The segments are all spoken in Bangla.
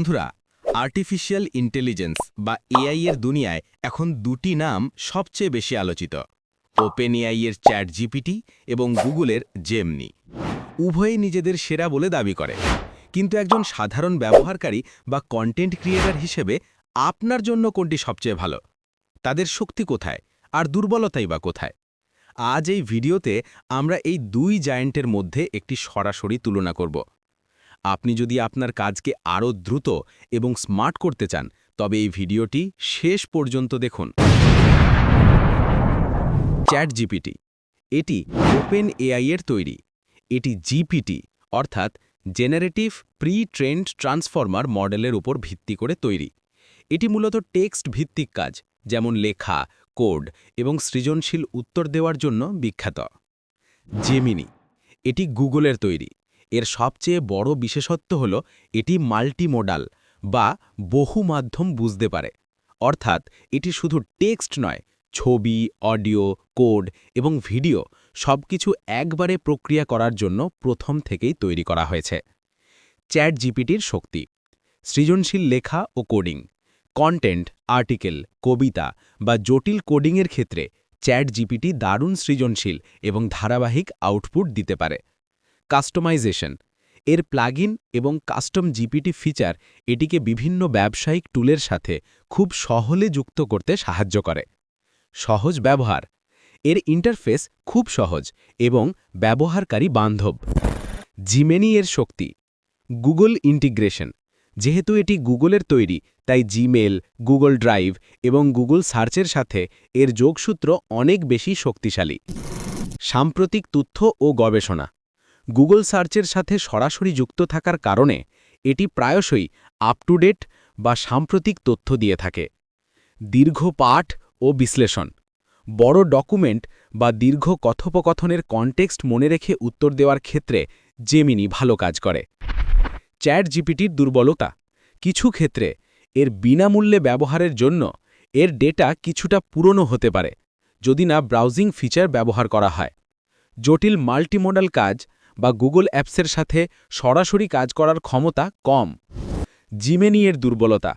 বন্ধুরা আর্টিফিশিয়াল ইন্টেলিজেন্স বা এআই এর দুনিয়ায় এখন দুটি নাম সবচেয়ে বেশি আলোচিত ওপেন এআই এর চ্যাট জিপিটি এবং গুগলের জেমনি উভয়ই নিজেদের সেরা বলে দাবি করে। কিন্তু একজন সাধারণ ব্যবহারকারী বা কন্টেন্ট ক্রিয়েটর হিসেবে আপনার জন্য কোনটি সবচেয়ে ভালো? তাদের শক্তি কোথায়? আর দুর্বলতাই বা কোথায়? আজ এই ভিডিওতে আমরা এই দুই জায়েন্টের মধ্যে একটি সরাসরি তুলনা করব। আপনি যদি আপনার কাজকে আরও দ্রুত এবং স্মার্ট করতে চান, তবে এই ভিডিওটি শেষ পর্যন্ত দেখুন। চ্যাট জিপিটি এটি ওপেন এআই এর তৈরি। এটি জিপিটি, অর্থাৎ জেনারেটিভ প্রি ট্রেন্ড ট্রান্সফর্মার মডেলের উপর ভিত্তি করে তৈরি। এটি মূলত টেক্সট ভিত্তিক কাজ, যেমন লেখা, কোড এবং সৃজনশীল উত্তর দেওয়ার জন্য বিখ্যাত। জেমিনি, এটি গুগলের তৈরি। এর সবচেয়ে বড় বিশেষত্ব হল এটি মাল্টিমোডাল বা বহু মাধ্যম বুঝতে পারে। অর্থাৎ এটি শুধু টেক্সট নয়, ছবি, অডিও, কোড এবং ভিডিও সবকিছু একবারে প্রক্রিয়া করার জন্য প্রথম থেকেই তৈরি করা হয়েছে। চ্যাট জিপিটির শক্তি, সৃজনশীল লেখা ও কোডিং, কন্টেন্ট, আর্টিকেল, কবিতা বা জটিল কোডিংয়ের ক্ষেত্রে চ্যাট জিপিটি দারুণ সৃজনশীল এবং ধারাবাহিক আউটপুট দিতে পারে। কাস্টমাইজেশন। এর প্লাগইন এবং কাস্টম জিপিটি ফিচার এটিকে বিভিন্ন ব্যবসায়িক টুলের সাথে খুব সহলে যুক্ত করতে সাহায্য করে। সহজ ব্যবহার। এর ইন্টারফেস খুব সহজ এবং ব্যবহারকারী বান্ধব। জিমেনি এর শক্তি। গুগল ইন্টিগ্রেশন যেহেতু এটি গুগলের তৈরি, তাই জিমেল গুগল ড্রাইভ এবং গুগল সার্চের সাথে এর যোগসূত্র অনেক বেশি শক্তিশালী। সাম্প্রতিক তথ্য ও গবেষণা। গুগল সার্চের সাথে সরাসরি যুক্ত থাকার কারণে এটি প্রায়শই আপ টু ডেট বা সাম্প্রতিক তথ্য দিয়ে থাকে। দীর্ঘ পাঠ ও বিশ্লেষণ। বড় ডকুমেন্ট বা দীর্ঘ কথোপকথনের কনটেক্সট মনে রেখে উত্তর দেওয়ার ক্ষেত্রে জেমিনি ভালো কাজ করে। চ্যাট জিপিটির দুর্বলতা। কিছু ক্ষেত্রে এর বিনামূল্যে ব্যবহারের জন্য এর ডেটা কিছুটা পুরনো হতে পারে, যদি না ব্রাউজিং ফিচার ব্যবহার করা হয়। জটিল মাল্টিমোডাল কাজ বা গুগল অ্যাপসের সাথে সরাসরি কাজ করার ক্ষমতা কম। জিমেনি এর দুর্বলতা।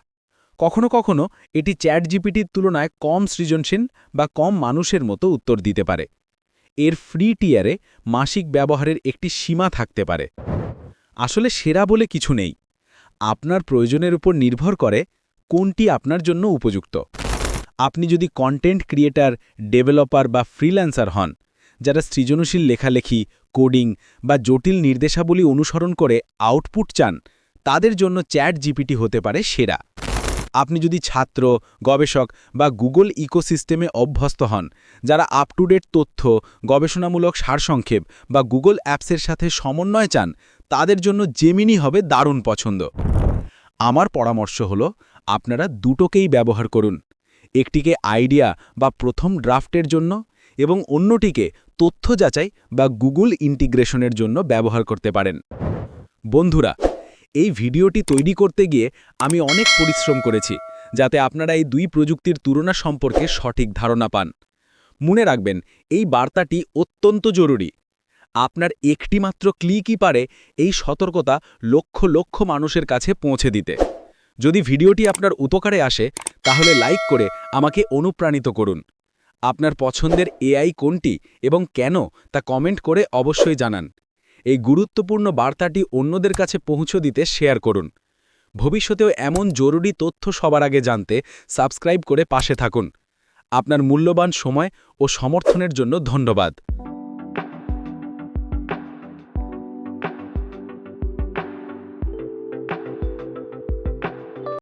কখনো কখনো এটি চ্যাট জিপিটির তুলনায় কম সৃজনশীল বা কম মানুষের মতো উত্তর দিতে পারে। এর ফ্রি টিয়ারে মাসিক ব্যবহারের একটি সীমা থাকতে পারে। আসলে সেরা বলে কিছু নেই। আপনার প্রয়োজনের উপর নির্ভর করে কোনটি আপনার জন্য উপযুক্ত। আপনি যদি কন্টেন্ট ক্রিয়েটার ডেভেলপার বা ফ্রিল্যান্সার হন যারা সৃজনশীল লেখালেখি, কোডিং বা জটিল নির্দেশাবলী অনুসরণ করে আউটপুট চান, তাদের জন্য চ্যাট জিপিটি হতে পারে সেরা। আপনি যদি ছাত্র, গবেষক বা গুগল ইকোসিস্টেমে অভ্যস্ত হন, যারা আপ টু ডেট তথ্য, গবেষণামূলক সারসংক্ষেপ বা গুগল অ্যাপসের সাথে সমন্বয় চান, তাদের জন্য জেমিনি হবে দারুণ পছন্দ। আমার পরামর্শ হল, আপনারা দুটোকেই ব্যবহার করুন। একটিকে আইডিয়া বা প্রথম ড্রাফটের জন্য এবং অন্যটিকে তথ্য যাচাই বা গুগল ইন্টিগ্রেশনের জন্য ব্যবহার করতে পারেন। বন্ধুরা, এই ভিডিওটি তৈরি করতে গিয়ে আমি অনেক পরিশ্রম করেছি যাতে আপনারা এই দুই প্রযুক্তির তুলনা সম্পর্কে সঠিক ধারণা পান। মনে রাখবেন, এই বার্তাটি অত্যন্ত জরুরি। আপনার একটিমাত্র ক্লিকই পারে এই সতর্কতা লক্ষ লক্ষ মানুষের কাছে পৌঁছে দিতে। যদি ভিডিওটি আপনার উপকারে আসে, তাহলে লাইক করে আমাকে অনুপ্রাণিত করুন। আপনার পছন্দের এআই কোনটি এবং কেন তা কমেন্ট করে অবশ্যই জানান। এই গুরুত্বপূর্ণ বার্তাটি অন্যদের কাছে পৌঁছে দিতে শেয়ার করুন। ভবিষ্যতেও এমন জরুরি তথ্য সবার আগে জানতে সাবস্ক্রাইব করে পাশে থাকুন। আপনার মূল্যবান সময় ও সমর্থনের জন্য ধন্যবাদ।